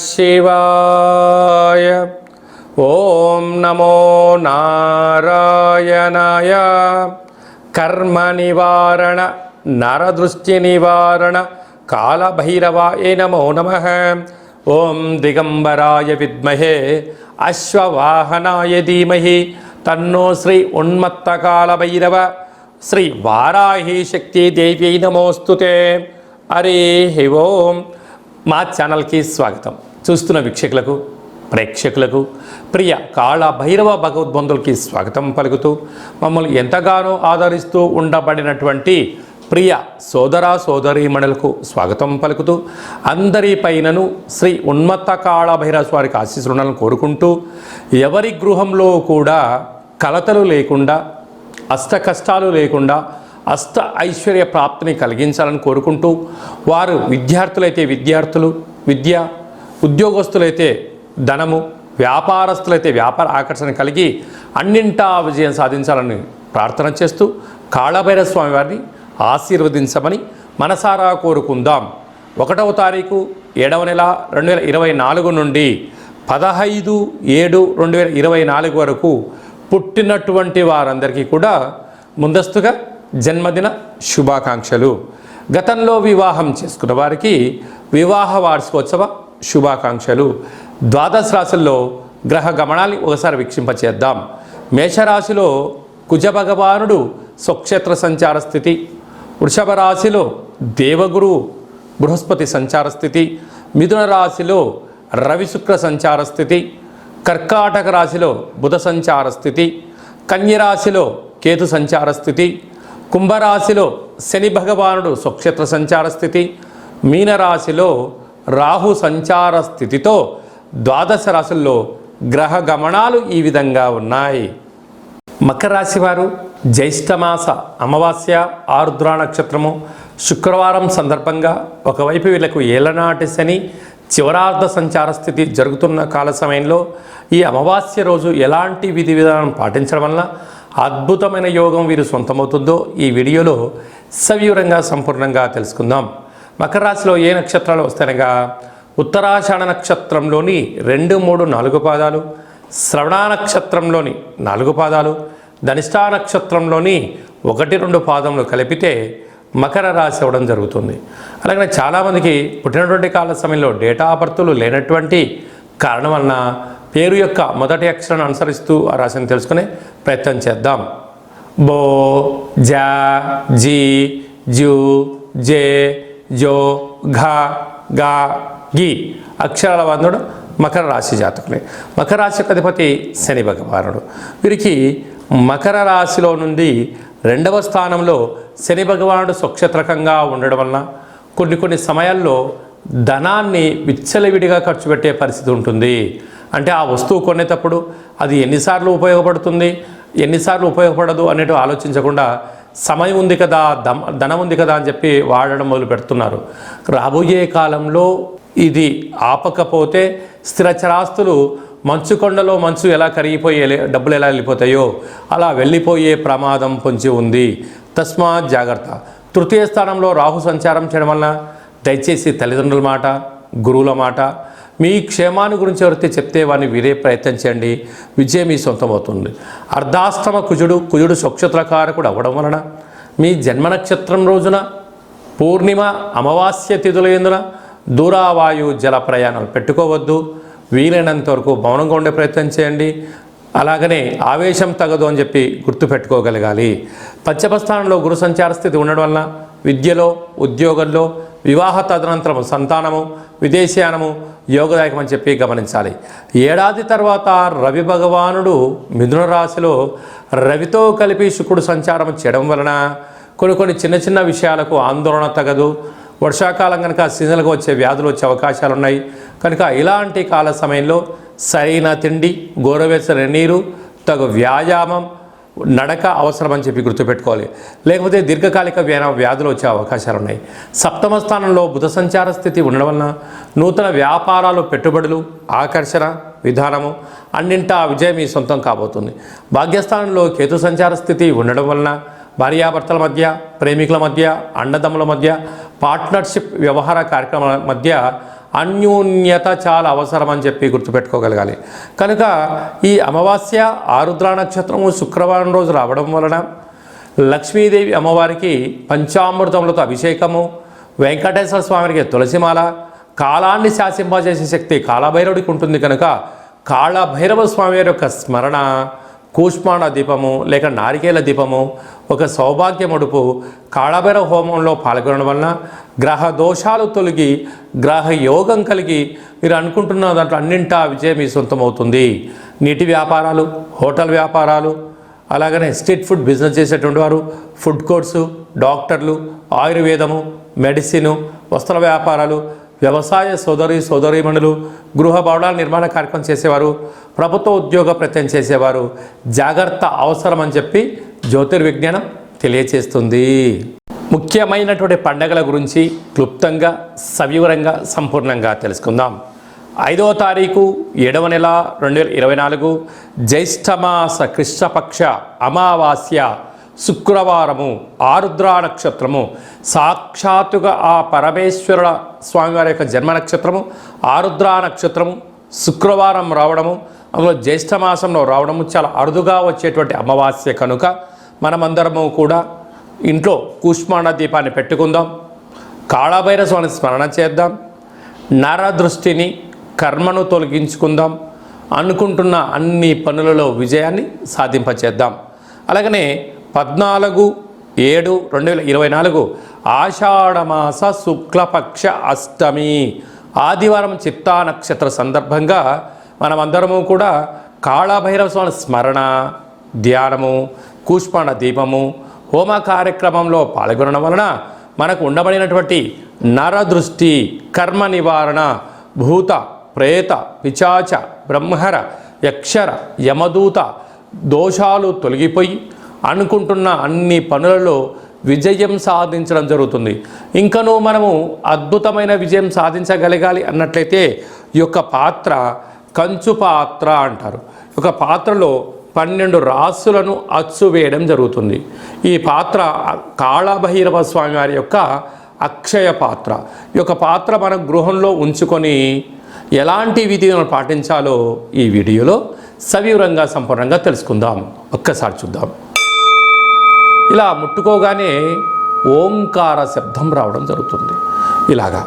శివాయ ఓం నమో నారాయణాయ కర్మ నివారణ నరదృష్టి నివారణ కాళభైరవాయ నమో నమ ఓం దిగంబరాయ విద్మహే అశ్వవాహనాయ ధీమహి తన్నో శ్రీ ఉన్మత్త కాళభైరవ శ్రీ వారాహి శక్తి దేవి నమోస్తుతే హరి ఓం మా ఛానల్కి స్వాగతం చూస్తున్న వీక్షకులకు ప్రేక్షకులకు ప్రియ కాళ భైరవ భగవద్బంధులకి స్వాగతం పలుకుతూ మమ్మల్ని ఎంతగానో ఆదరిస్తూ ఉండబడినటువంటి ప్రియ సోదర సోదరీమణులకు స్వాగతం పలుకుతూ అందరి పైనను శ్రీ ఉన్మత్త కాళ భైరవ స్వారికి ఆశీస్సులను కోరుకుంటూ ఎవరి గృహంలో కూడా కలతలు లేకుండా అష్ట కష్టాలు లేకుండా అష్ట ఐశ్వర్య ప్రాప్తిని కలిగించాలని కోరుకుంటూ వారు విద్యార్థులైతే విద్యార్థులు విద్య ఉద్యోగస్తులైతే ధనము వ్యాపారస్తులైతే వ్యాపార ఆకర్షణ కలిగి అన్నింటా విజయం సాధించాలని ప్రార్థన చేస్తూ కాళభైర స్వామి వారిని ఆశీర్వదించమని మనసారా కోరుకుందాం. ఒకటవ తారీఖు ఏడవ నెల రెండు వేల ఇరవై నాలుగు నుండి పదహైదు ఏడు రెండు వేల ఇరవై నాలుగు వరకు పుట్టినటువంటి వారందరికీ కూడా ముందస్తుగా జన్మదిన శుభాకాంక్షలు. గతంలో వివాహం చేసుకున్న వారికి వివాహ వార్షికోత్సవ శుభాకాంక్షలు. ద్వాదశ రాశుల్లో గ్రహ గమనాన్ని ఒకసారి వీక్షింపచేద్దాం. మేషరాశిలో కుజ భగవానుడు స్వక్షేత్ర సంచార స్థితి. వృషభ రాశిలో దేవగురు బృహస్పతి సంచార స్థితి. మిథున రాశిలో రవి శుక్ర సంచార స్థితి. కర్కాటక రాశిలో బుధ సంచార స్థితి. కన్యరాశిలో కేతు సంచార స్థితి. కుంభరాశిలో శని భగవానుడు స్వక్షేత్ర సంచార స్థితి. మీనరాశిలో రాహు సంచార స్థితితో ద్వాదశ రాశుల్లో గ్రహ గమనాలు ఈ విధంగా ఉన్నాయి. మకర రాశి వారు జ్యేష్ఠమాస అమావాస్య ఆరుద్ర నక్షత్రము శుక్రవారం సందర్భంగా ఒకవైపు వీళ్ళకు ఏలనాటి శని చివరార్ధ సంచార స్థితి జరుగుతున్న కాల సమయంలో ఈ అమావాస్య రోజు ఎలాంటి విధి విధానం పాటించడం వల్ల అద్భుతమైన యోగం వీరు సొంతమవుతుందో ఈ వీడియోలో సవివరంగా సంపూర్ణంగా తెలుసుకుందాం. మకర రాశిలో ఏ నక్షత్రాలు వస్తాయనగా ఉత్తరాషాఢ నక్షత్రంలోని రెండు మూడు నాలుగు పాదాలు శ్రవణ నక్షత్రంలోని నాలుగు పాదాలు ధనిష్టా నక్షత్రంలోని ఒకటి రెండు పాదములు కలిపితే మకర రాశి అవ్వడం జరుగుతుంది. అలాగే చాలామందికి పుట్టినటువంటి కాల సమయంలో డేటా బర్తులు లేనటువంటి కారణం వలన పేరు యొక్క మొదటి అక్షరాన్ని అనుసరిస్తూ ఆ రాశిని తెలుసుకునే ప్రయత్నం చేద్దాం. బో జా జీ జూ జే జో ఘా గా గి అక్షరాల బంధుడు మకర రాశి జాతకులే. మకర రాశి యొక్క అధిపతి శని భగవానుడు. వీరికి మకర రాశిలో నుండి రెండవ స్థానంలో శని భగవానుడు స్వక్షత్రకంగా ఉండడం వలన కొన్ని కొన్ని సమయాల్లో ధనాన్ని విచ్చలవిడిగా ఖర్చు పెట్టే పరిస్థితి ఉంటుంది. అంటే ఆ వస్తువు కొనేటప్పుడు అది ఎన్నిసార్లు ఉపయోగపడుతుంది ఎన్నిసార్లు ఉపయోగపడదు అనేటు ఆలోచించకుండా సమయం ఉంది కదా దమ్ ధనం ఉంది కదా అని చెప్పి వాడడం మొదలు పెడుతున్నారు. రాబోయే కాలంలో ఇది ఆపకపోతే స్థిరచరాస్తులు మంచు కొండలో మంచు ఎలా కరిగిపోయే డబ్బులు ఎలా వెళ్ళిపోతాయో అలా వెళ్ళిపోయే ప్రమాదం పొంచి ఉంది. తస్మాత్ జాగ్రత్త. తృతీయ స్థానంలో రాహు సంచారం చేయడం వలన దయచేసి తల్లిదండ్రుల మాట గురువుల మాట. మీ క్షేమాన్ని గురించి ఎవరైతే చెప్తే వారిని వీరే ప్రయత్నం చేయండి. విజయం మీ సొంతం అవుతుంది అర్ధాష్టమ కుజుడు కుజుడు స్వక్షత్రకారకుడు అవ్వడం వలన మీ జన్మ నక్షత్రం రోజున పూర్ణిమ అమావాస్య తిథుల ఎందున దూరావాయు జల ప్రయాణాలు పెట్టుకోవద్దు. వీలైనంత వరకు మౌనంగా ఉండే ప్రయత్నం చేయండి. అలాగనే ఆవేశం తగదు అని చెప్పి గుర్తుపెట్టుకోగలగాలి పశ్చిమ స్థానంలో గురు సంచార స్థితి ఉండడం వలన విద్యలో ఉద్యోగంలో వివాహ తదనంతరము సంతానము విదేశయానము యోగదాయకం అని చెప్పి గమనించాలి. ఏడాది తర్వాత రవి భగవానుడు మిథున రాశిలో రవితో కలిపి శుకుడు సంచారం చేయడం వలన కొన్ని కొన్ని చిన్న చిన్న విషయాలకు ఆందోళన తగదు. వర్షాకాలం కనుక సీజన్లకు వచ్చే వ్యాధులు వచ్చే అవకాశాలు ఉన్నాయి కనుక ఇలాంటి కాల సమయంలో సరైన తిండి గోరవెచ్చని నీరు తగు వ్యాయామం నడక అవసరం అని చెప్పి గుర్తుపెట్టుకోవాలి. లేకపోతే దీర్ఘకాలిక వ్యాన వ్యాధులు వచ్చే అవకాశాలు ఉన్నాయి సప్తమ స్థానంలో బుధ సంచార స్థితి ఉండడం వలన నూతన వ్యాపారాలు పెట్టుబడులు ఆకర్షణ విధానము అన్నింటా విజయం మీ సొంతం కాబోతుంది. భాగ్యస్థానంలో కేతు సంచార స్థితి ఉండడం వలన భార్యాభర్తల మధ్య ప్రేమికుల మధ్య అండదమ్ముల మధ్య పార్ట్నర్షిప్ వ్యవహార కార్యక్రమాల మధ్య అన్యోన్యత చాలా అవసరం అని చెప్పి గుర్తుపెట్టుకోగలగాలి. కనుక ఈ అమావాస్య ఆరుద్ర నక్షత్రము శుక్రవారం రోజు రావడం వలన లక్ష్మీదేవి అమ్మవారికి పంచామృతములతో అభిషేకము వెంకటేశ్వర స్వామికి తులసిమాల కాలాన్ని శాసింపజేసే శక్తి కాళభైరవుడికి ఉంటుంది కనుక కాళభైరవ స్వామి వారి యొక్క స్మరణ కూష్మాణ దీపము లేక నారికేల దీపము ఒక సౌభాగ్య మడుపు కాళభైరవ హోమంలో పాల్గొనడం వలన గ్రహ దోషాలు తొలగి గ్రహ యోగం కలిగి మీరు అనుకుంటున్న దాంట్లో అన్నింటా విజయం మీ సొంతమవుతుంది. నీటి వ్యాపారాలు హోటల్ వ్యాపారాలు అలాగనే స్ట్రీట్ ఫుడ్ బిజినెస్ చేసేటువంటి వారు ఫుడ్ కోర్సు డాక్టర్లు ఆయుర్వేదము మెడిసిను వస్త్ర వ్యాపారాలు వ్యవసాయ సోదరి సోదరీమణులు గృహ భవనాల నిర్మాణ కార్యక్రమం చేసేవారు ప్రభుత్వ ఉద్యోగ ప్రత్యయం చేసేవారు జాగ్రత్త అవసరం అని చెప్పి జ్యోతిర్విజ్ఞానం తెలియచేస్తుంది. ముఖ్యమైనటువంటి పండగల గురించి క్లుప్తంగా సవివరంగా సంపూర్ణంగా తెలుసుకుందాం. ఐదవ తారీఖు ఏడవ నెల రెండు వేల ఇరవై నాలుగు జ్యేష్ఠమాస కృష్ణపక్ష అమావాస్య శుక్రవారము ఆరుద్ర నక్షత్రము. సాక్షాత్తుగా ఆ పరమేశ్వరుల స్వామివారి యొక్క జన్మ నక్షత్రము ఆరుద్ర నక్షత్రము శుక్రవారం రావడము అందులో జ్యేష్ఠమాసంలో రావడము చాలా అరుదుగా వచ్చేటువంటి అమావాస్య కనుక మనమందరము కూడా ఇంట్లో కూష్మాండ దీపాన్ని పెట్టుకుందాం. కాళభైర స్వామిని స్మరణ చేద్దాం. నరదృష్టిని కర్మను తొలగించుకుందాం. అనుకుంటున్న అన్ని పనులలో విజయాన్ని సాధింపచేద్దాం. అలాగనే పద్నాలుగు ఏడు రెండు వేల ఇరవై నాలుగు ఆషాఢమాస శుక్లపక్ష అష్టమి ఆదివారం చిత్తా నక్షత్ర సందర్భంగా మనమందరము కూడా కాళభైరవ స్వామి స్మరణ ధ్యానము కూష్పాండ దీపము హోమ కార్యక్రమంలో పాల్గొనడం వలన మనకు ఉండబడినటువంటి నరదృష్టి కర్మ నివారణ భూత ప్రేత పిచాచ బ్రహ్మర యక్షర యమదూత దోషాలు తొలగిపోయి అనుకుంటున్న అన్ని పనులలో విజయం సాధించడం జరుగుతుంది. ఇంకనూ మనము అద్భుతమైన విజయం సాధించగలగాలి అన్నట్లయితే ఈ యొక్క పాత్ర కంచు పాత్ర అంటారు. ఒక పాత్రలో పన్నెండు రాసులను అచ్చు వేయడం జరుగుతుంది. ఈ పాత్ర కాళభైరవ స్వామి వారి యొక్క అక్షయ పాత్ర. ఈ యొక్క పాత్ర మన గృహంలో ఉంచుకొని ఎలాంటి విధులను పాటించాలో ఈ వీడియోలో సవివరంగా సంపూర్ణంగా తెలుసుకుందాం. ఒక్కసారి చూద్దాం. ఇలా ముట్టుకోగానే ఓంకార శబ్దం రావడం జరుగుతుంది. ఇలాగా.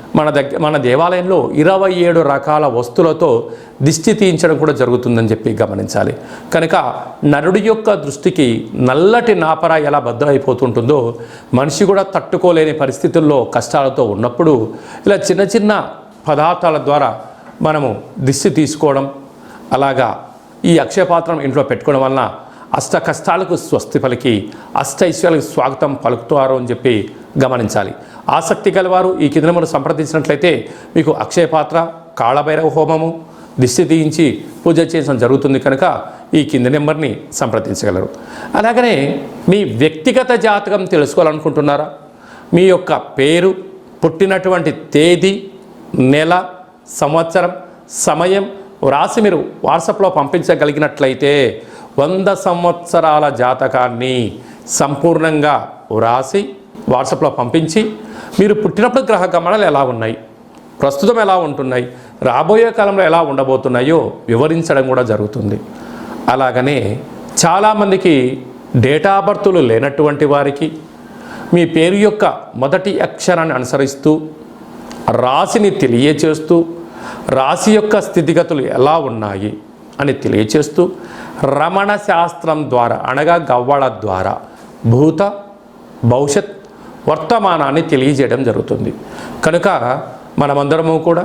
మన దగ్గర మన దేవాలయంలో ఇరవై ఏడు రకాల వస్తువులతో దిష్టి తీయించడం కూడా జరుగుతుందని చెప్పి గమనించాలి. కనుక నరుడి యొక్క దృష్టికి నల్లటి నాపర ఎలా భద్రైపోతుంటుందో మనిషి కూడా తట్టుకోలేని పరిస్థితుల్లో కష్టాలతో ఉన్నప్పుడు ఇలా చిన్న చిన్న పదార్థాల ద్వారా మనము దిష్టి తీసుకోవడం అలాగా ఈ అక్షయపాత్రం ఇంట్లో పెట్టుకోవడం వలన అష్ట కష్టాలకు స్వస్తి పలికి అష్ట ఐశ్వర్యాలకు స్వాగతం పలుకుతారు అని చెప్పి గమనించాలి. ఆసక్తి గలవారు ఈ కింద సంప్రదించినట్లయితే మీకు అక్షయపాత్ర కాళభైరవ హోమము దిష్టి తీయించి పూజ చేయడం జరుగుతుంది కనుక ఈ కింది నెంబర్ని సంప్రదించగలరు. అలాగనే మీ వ్యక్తిగత జాతకం తెలుసుకోవాలనుకుంటున్నారా? మీ యొక్క పేరు పుట్టినటువంటి తేదీ నెల సంవత్సరం సమయం వ్రాసి మీరు వాట్సాప్లో పంపించగలిగినట్లయితే వంద సంవత్సరాల జాతకాన్ని సంపూర్ణంగా వ్రాసి వాట్సాప్లో పంపించి మీరు పుట్టినప్పుడు గ్రహ గమనాలు ఎలా ఉన్నాయి? ప్రస్తుతం ఎలా ఉంటున్నాయి? రాబోయే కాలంలో ఎలా ఉండబోతున్నాయో వివరించడం కూడా జరుగుతుంది. అలాగనే చాలామందికి డేటా బర్తులు లేనటువంటి వారికి మీ పేరు యొక్క మొదటి అక్షరాన్ని అనుసరిస్తూ రాశిని తెలియచేస్తూ రాశి యొక్క స్థితిగతులు ఎలా ఉన్నాయి అని తెలియచేస్తూ రమణ శాస్త్రం ద్వారా అనగా గవ్వళ ద్వారా భూత భవిష్యత్ వర్తమానాన్ని తెలియజేయడం జరుగుతుంది. కనుక మనమందరము కూడా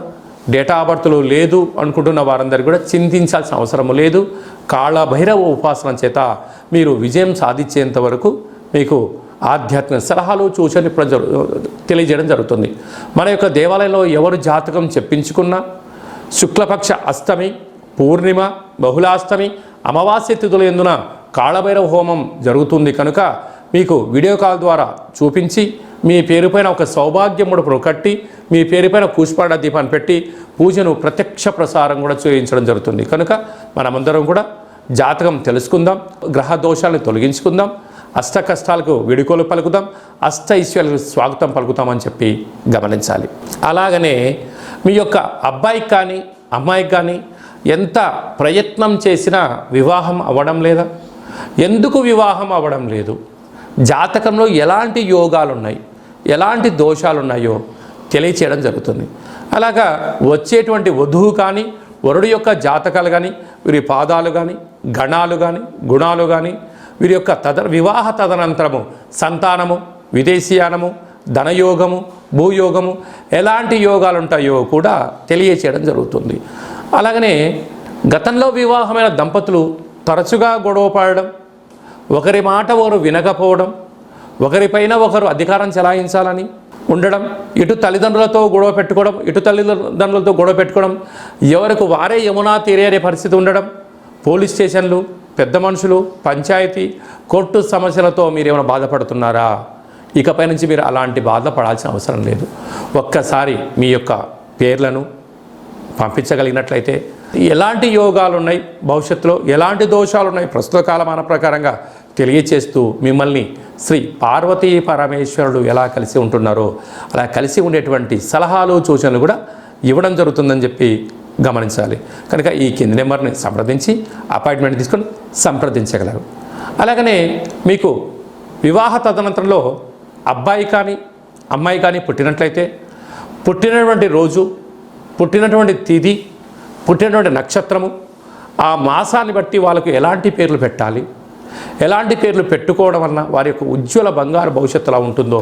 డేటా బర్త్లు లేదు అనుకుంటున్న వారందరికీ కూడా చింతించాల్సిన అవసరం లేదు. కాళ భైరవ ఉపాసన చేత మీరు విజయం సాధించేంత వరకు మీకు ఆధ్యాత్మిక సలహాలు సూచనలు ఇప్పుడు జరు తెలియజేయడం జరుగుతుంది. మన యొక్క దేవాలయంలో ఎవరు జాతకం చెప్పించుకున్నా శుక్లపక్ష అష్టమి పూర్ణిమ బహుళాష్టమి అమావాస్య తిథుల ఎందున కాళభైరవ హోమం జరుగుతుంది కనుక మీకు వీడియో కాల్ ద్వారా చూపించి మీ పేరుపైన ఒక సౌభాగ్యముడు కట్టి మీ పేరుపైన కూష్పాడ దీపాన్ని పెట్టి పూజను ప్రత్యక్ష ప్రసారం కూడా చేయించడం జరుగుతుంది. కనుక మనమందరం కూడా జాతకం తెలుసుకుందాం గ్రహ దోషాలను తొలగించుకుందాం అష్ట కష్టాలకు విడుకోలు పలుకుదాం అష్ట ఐశ్వర్యాలకు స్వాగతం పలుకుతామని చెప్పి గమనించాలి. అలాగనే మీ యొక్క అబ్బాయికి కానీ అమ్మాయికి కానీ ఎంత ప్రయత్నం చేసినా వివాహం అవ్వడం లేదా? ఎందుకు వివాహం అవ్వడం లేదు? జాతకంలో ఎలాంటి యోగాలు ఉన్నాయి ఎలాంటి దోషాలు ఉన్నాయో తెలియచేయడం జరుగుతుంది. అలాగా వచ్చేటువంటి వధువు కానీ వరుడు యొక్క జాతకాలు కానీ వీరి పాదాలు కానీ గణాలు కానీ గుణాలు కానీ వీరి యొక్క తద వివాహ తదనంతరము సంతానము విదేశీయానము ధనయోగము భూయోగము ఎలాంటి యోగాలు ఉంటాయో కూడా తెలియచేయడం జరుగుతుంది. అలాగనే గతంలో వివాహమైన దంపతులు తరచుగా గొడవ పడడం ఒకరి మాట వారు వినకపోవడం ఒకరిపైన ఒకరు అధికారం చెలాయించాలని ఉండడం ఇటు తల్లిదండ్రులతో గొడవ పెట్టుకోవడం ఇటు తల్లిదండ్రులతో గొడవ పెట్టుకోవడం ఎవరికి వారే యమునా తీరే పరిస్థితి ఉండడం పోలీస్ స్టేషన్లు పెద్ద మనుషులు పంచాయతీ కోర్టు సమస్యలతో మీరు ఏమైనా బాధపడుతున్నారా? ఇకపై నుంచి మీరు అలాంటి బాధపడాల్సిన అవసరం లేదు. ఒక్కసారి మీ యొక్క పేర్లను పంపించగలిగినట్లయితే ఎలాంటి యోగాలు ఉన్నాయి భవిష్యత్తులో? ఎలాంటి దోషాలు ఉన్నాయి ప్రస్తుత కాలమాన ప్రకారంగా తెలియచేస్తూ మిమ్మల్ని శ్రీ పార్వతీ పరమేశ్వరుడు ఎలా కలిసి ఉంటున్నారో అలా కలిసి ఉండేటువంటి సలహాలు సూచనలు కూడా ఇవ్వడం జరుగుతుందని చెప్పి గమనించాలి. కనుక ఈ కింది నెంబర్ని సంప్రదించి అపాయింట్మెంట్ తీసుకొని సంప్రదించగలరు. అలాగనే మీకు వివాహ తదనంతరంలో అబ్బాయి కానీ అమ్మాయి కానీ పుట్టినట్లయితే పుట్టినటువంటి రోజు పుట్టినటువంటి తిథి పుట్టినటువంటి నక్షత్రము ఆ మాసాన్ని బట్టి వాళ్ళకు ఎలాంటి పేర్లు పెట్టాలి? ఎలాంటి పేర్లు పెట్టుకోవడం వలన వారి యొక్క ఉజ్వల బంగారు భవిష్యత్తు ఎలా ఉంటుందో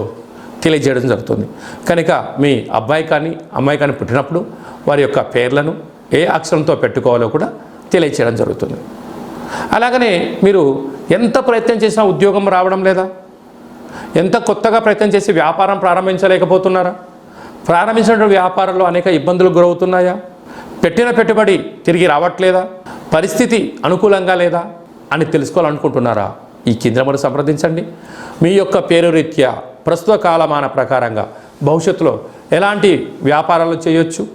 తెలియజేయడం జరుగుతుంది. కనుక మీ అబ్బాయి కానీ అమ్మాయి కానీ పుట్టినప్పుడు వారి యొక్క పేర్లను ఏ అక్షరంతో పెట్టుకోవాలో కూడా తెలియచేయడం జరుగుతుంది. అలాగనే మీరు ఎంత ప్రయత్నం చేసినా ఉద్యోగం రావడం లేదా? ఎంత కొత్తగా ప్రయత్నం చేసి వ్యాపారం ప్రారంభించలేకపోతున్నారా? ప్రారంభించినటువంటి వ్యాపారంలో అనేక ఇబ్బందులు గురవుతున్నాయా? పెట్టిన పెట్టుబడి తిరిగి రావట్లేదా? పరిస్థితి అనుకూలంగా లేదా అని తెలుసుకోవాలనుకుంటున్నారా? ఈ కేంద్రమును సంప్రదించండి. మీ యొక్క పేరు రీత్యా ప్రస్తుత కాలమాన ప్రకారంగా భవిష్యత్తులో ఎలాంటి వ్యాపారాలు చేయొచ్చు?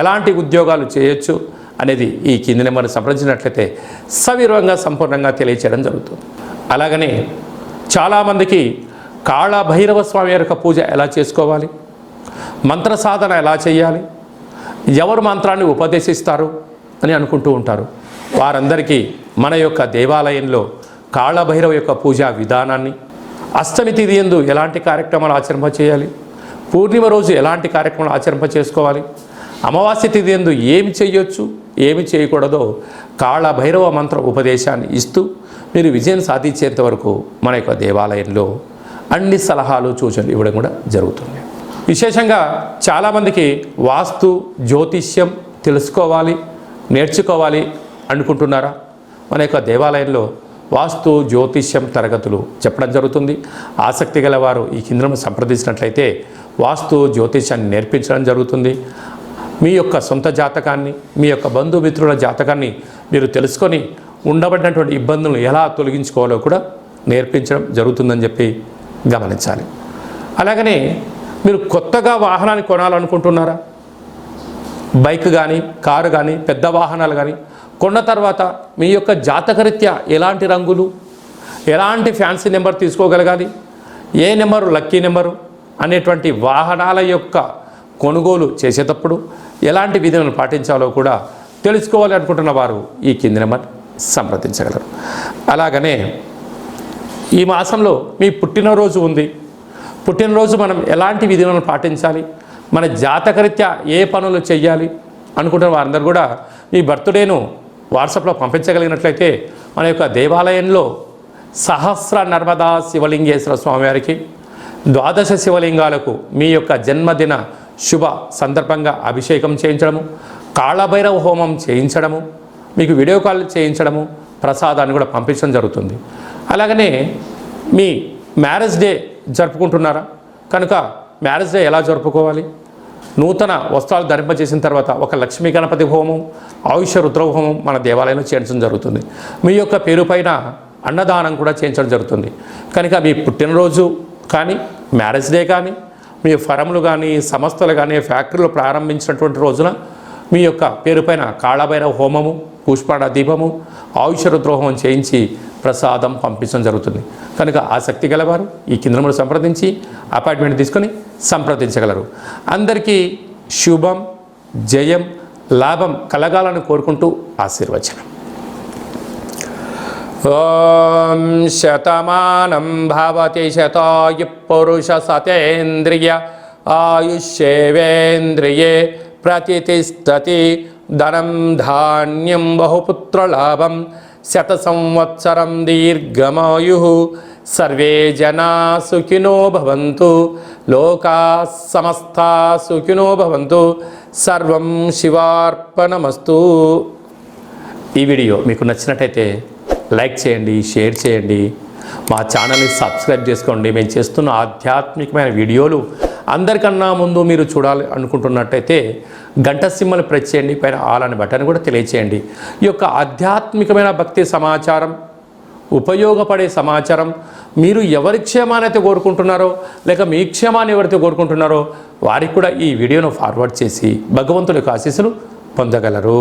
ఎలాంటి ఉద్యోగాలు చేయొచ్చు? అనేది ఈ కింది నెంబర్ని సంప్రదించినట్లయితే సవివరంగా సంపూర్ణంగా తెలియచేయడం జరుగుతుంది. అలాగనే చాలామందికి కాళ భైరవ స్వామి యొక్క పూజ ఎలా చేసుకోవాలి? మంత్ర సాధన ఎలా చేయాలి? ఎవరు మంత్రాన్ని ఉపదేశిస్తారు అని అనుకుంటూ ఉంటారు. వారందరికీ మన యొక్క దేవాలయంలో కాళభైరవ యొక్క పూజా విధానాన్ని అష్టమి తిథి ఎందు ఎలాంటి కార్యక్రమాలు ఆచరింప చేయాలి? పూర్ణిమ రోజు ఎలాంటి కార్యక్రమాలు ఆచరింప చేసుకోవాలి? అమావాస్య తిథి ఎందు ఏమి చేయొచ్చు ఏమి చేయకూడదో కాళభైరవ మంత్ర ఉపదేశాన్ని ఇస్తూ మీరు విజయం సాధించేంత వరకు మన యొక్క దేవాలయంలో అన్ని సలహాలు సూచనలు ఇవ్వడం కూడా జరుగుతుంది. విశేషంగా చాలామందికి వాస్తు జ్యోతిష్యం తెలుసుకోవాలి నేర్చుకోవాలి అనుకుంటున్నారా? మన యొక్క దేవాలయంలో వాస్తు జ్యోతిష్యం తరగతులు చెప్పడం జరుగుతుంది. ఆసక్తి గల వారు ఈ కేంద్రం సంప్రదించినట్లయితే వాస్తు జ్యోతిష్యాన్ని నేర్పించడం జరుగుతుంది. మీ యొక్క సొంత జాతకాన్ని మీ యొక్క బంధుమిత్రుల జాతకాన్ని మీరు తెలుసుకొని ఉండబడినటువంటి ఇబ్బందులను ఎలా తొలగించుకోవాలో కూడా నేర్పించడం జరుగుతుందని చెప్పి గమనించాలి. అలాగనే మీరు కొత్తగా వాహనాన్ని కొనాలనుకుంటున్నారా? బైక్ కానీ కారు కానీ పెద్ద వాహనాలు కానీ కొన్న తర్వాత మీ యొక్క జాతకరీత్యా ఎలాంటి రంగులు ఎలాంటి ఫ్యాన్సీ నెంబర్ తీసుకోగలగాలి ఏ నెంబరు లక్కీ నెంబరు అనేటువంటి వాహనాల యొక్క కొనుగోలు చేసేటప్పుడు ఎలాంటి విధులను పాటించాలో కూడా తెలుసుకోవాలి అనుకుంటున్న వారు ఈ కింది నెంబర్ సంప్రదించగలరు. అలాగనే ఈ మాసంలో మీ పుట్టినరోజు ఉంది. పుట్టినరోజు మనం ఎలాంటి విధులను పాటించాలి? మన జాతకరీత్యా ఏ పనులు చేయాలి అనుకుంటున్న వారందరూ కూడా మీ బర్త్డేను వాట్సాప్లో పంపించగలిగినట్లయితే మన యొక్క దేవాలయంలో సహస్ర నర్మదా శివలింగేశ్వర స్వామివారికి ద్వాదశ శివలింగాలకు మీ యొక్క జన్మదిన శుభ సందర్భంగా అభిషేకం చేయించడము కాళభైరవ హోమం చేయించడము మీకు వీడియో కాల్ చేయించడము ప్రసాదాన్ని కూడా పంపించడం జరుగుతుంది. అలాగనే మీ మ్యారేజ్ డే జరుపుకుంటున్నారా? కనుక మ్యారేజ్ డే ఎలా జరుపుకోవాలి? నూతన వస్త్రాలు ధరింపజేసిన తర్వాత ఒక లక్ష్మీ గణపతి హోమం ఆయుష రుద్రహోమం మన దేవాలయంలో చేయించడం జరుగుతుంది. మీ యొక్క పేరు పైన అన్నదానం కూడా చేయించడం జరుగుతుంది. కనుక మీ పుట్టినరోజు కానీ మ్యారేజ్ డే కానీ మీ ఫరములు కానీ సంస్థలు కానీ ఫ్యాక్టరీలు ప్రారంభించినటువంటి రోజున మీ యొక్క పేరుపైన కాళభైరవ హోమము పుష్పాడ దీపము ఆయుష రుద్రోహం చేయించి ప్రసాదం పంపించడం జరుగుతుంది. కనుక ఆసక్తి గలవారు ఈ కింద సంప్రదించి అపాయింట్మెంట్ తీసుకొని సంప్రదించగలరు. అందరికీ శుభం జయం లాభం కలగాలని కోరుకుంటూ ఆశీర్వచనం. ఓం శతమానం భవతి శతాయు పురుష సతేంద్రియ ఆయుష్యేవేంద్రియే ప్రతిష్టతి ధనం ధాన్యం బహుపుత్రలాభం శత సంవత్సరం దీర్ఘమాయు. సర్వే జనా సుఖినో భవంతు. లోకా సమస్తా సుఖినో భవంతు. సర్వం శివార్పణమస్తు. ఈ వీడియో మీకు నచ్చినట్టయితే లైక్ చేయండి షేర్ చేయండి. మా ఛానల్ని సబ్స్క్రైబ్ చేసుకోండి. మేము చేస్తున్న ఆధ్యాత్మికమైన వీడియోలు అందరికన్నా ముందు మీరు చూడాలి అనుకుంటున్నట్టయితే గంట ప్రెస్ చేయండి పైన ఆల్ అని బటన్ కూడా తెలియచేయండి. ఈ యొక్క ఆధ్యాత్మికమైన భక్తి సమాచారం ఉపయోగపడే సమాచారం మీరు ఎవరి క్షేమానైతే కోరుకుంటున్నారో లేక మీ క్షేమాన్ని ఎవరైతే కోరుకుంటున్నారో వారికి కూడా ఈ వీడియోను ఫార్వర్డ్ చేసి భగవంతుడి యొక్క ఆశీస్సులు పొందగలరు.